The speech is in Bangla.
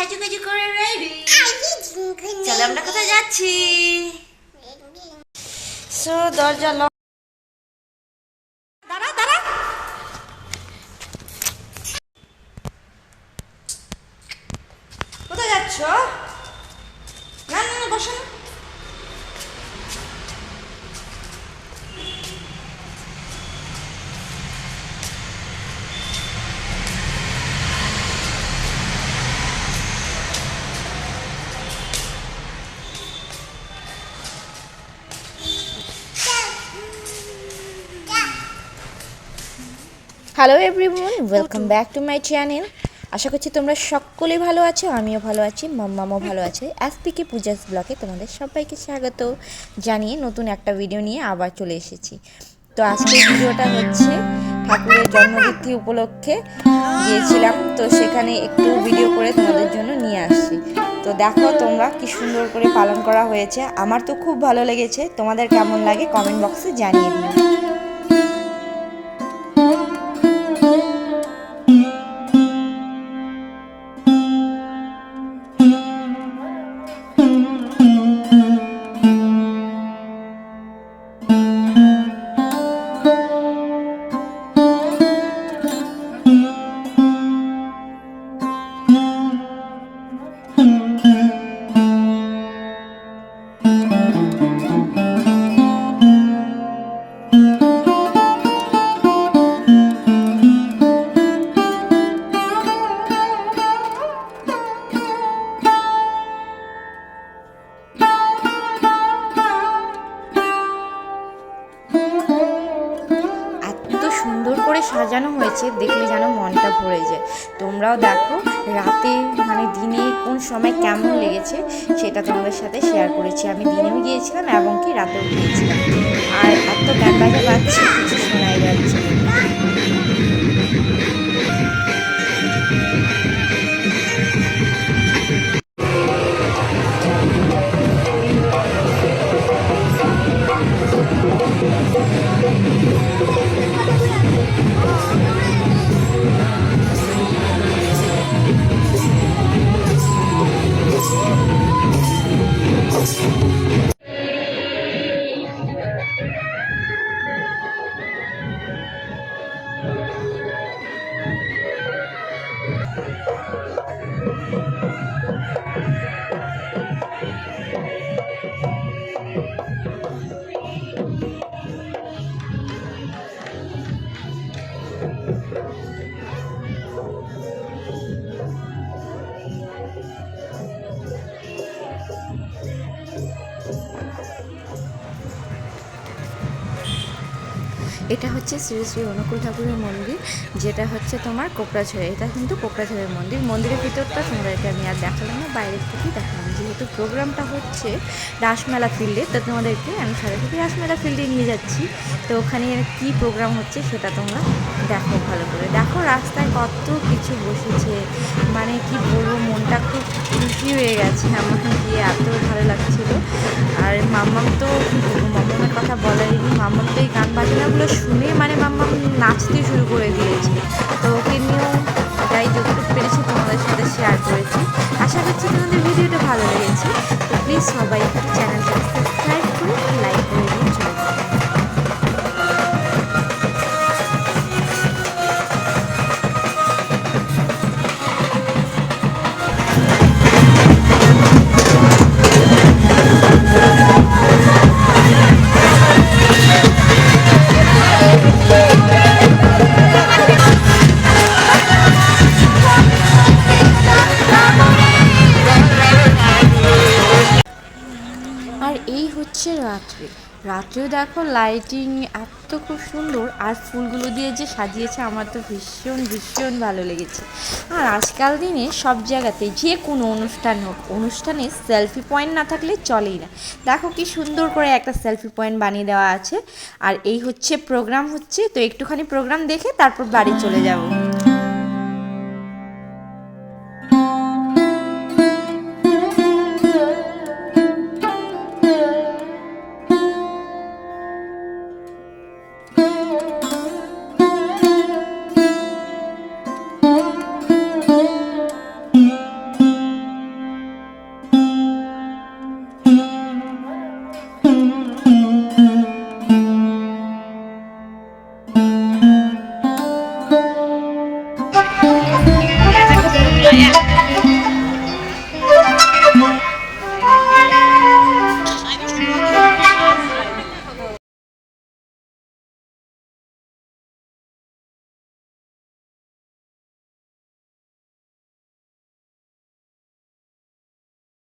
সাজুগুজু করে রেডি চলো আমরা কোথায় যাচ্ছি? সো দরজা hello everyone welcome back to my channel আশা করছি তোমরা সকলেই ভালো আছো আমিও ভালো আছি মাম্মামও ভালো আছে। এস এসপিকে পূজাস ব্লকে তোমাদের সবাইকে স্বাগত জানিয়ে নতুন একটা ভিডিও নিয়ে আবার চলে এসেছি। তো আজকের ভিডিওটা হচ্ছে ঠাকুরের জন্মতিথি উপলক্ষে গিয়েছিলাম তো সেখানে একটু ভিডিও করে তোমাদের জন্য নিয়ে আসছি। তো দেখো তোমরা কি সুন্দর করে পালন করা হয়েছে। আমার তো খুব ভালো লেগেছে। তোমাদের কেমন লাগে কমেন্ট বক্সে জানিয়ে দিও। এত সাজানো হয়েছে, দেখলে যেন মনটা ভরে যায়। তোমরাও দেখো রাতে মানে দিনে কোন সময় কেমন লেগেছে, সেটা তোমাদের সাথে শেয়ার করেছি। আমি দিনেও গিয়েছিলাম এবং কি রাতেও গিয়েছিলাম। আর এত গান পাচ্ছি, কিছু শোনাই যাচ্ছে やった! এটা হচ্ছে শ্রী শ্রী অনুকূল ঠাকুরের মন্দির, যেটা হচ্ছে তোমার কোকড়াঝড়ে এটা কিন্তু কোকড়াঝড়ের মন্দির। মন্দিরের ভিতরটা তোমাদেরকে আমি আর দেখালাম না, বাইরের থেকেই দেখালাম। যেহেতু প্রোগ্রামটা হচ্ছে রাসমেলা ফিল্ডে তো তোমাদেরকে আমি সরাসরি রাসমেলা ফিল্ডে নিয়ে যাচ্ছি। তো ওখানে কি প্রোগ্রাম হচ্ছে সেটা তোমরা দেখো ভালো করে। দেখো রাস্তায় কত কিছু বসেছে। মানে কি বলব, মনটা খুব খুশি হয়ে গেছে আমার। গিয়ে এত ভালো লাগছিল। আর মাম্মাম তো মাম্মামের কথা বলে নেই মাম্মাম তো এই গান বাজনাগুলো শুনে মানে মাম্মাম নাচতে শুরু করে দিয়েছে। তো ওকে নিয়েও যাই যতটুকু পেরেছি তোমাদের সাথে শেয়ার করেছি। আশা করছি তোমাদের ভিডিওটা ভালো লেগেছে। তো প্লিজ সবাই চ্যানেলটা সাবস্ক্রাইব আর এই হচ্ছে রাত্রি। রাত্রেও দেখো লাইটিং এত খুব সুন্দর, আর ফুলগুলো দিয়ে যে সাজিয়েছে আমার তো ভীষণ ভীষণ ভালো লেগেছে। আর আজকাল দিনে সব জায়গাতে যে কোনো অনুষ্ঠান হোক, অনুষ্ঠানে সেলফি পয়েন্ট না থাকলে চলেই না। দেখো কি সুন্দর করে একটা সেলফি পয়েন্ট বানিয়ে দেওয়া আছে। আর এই হচ্ছে প্রোগ্রাম হচ্ছে, তো একটুখানি প্রোগ্রাম দেখে তারপর বাড়ি চলে যাব।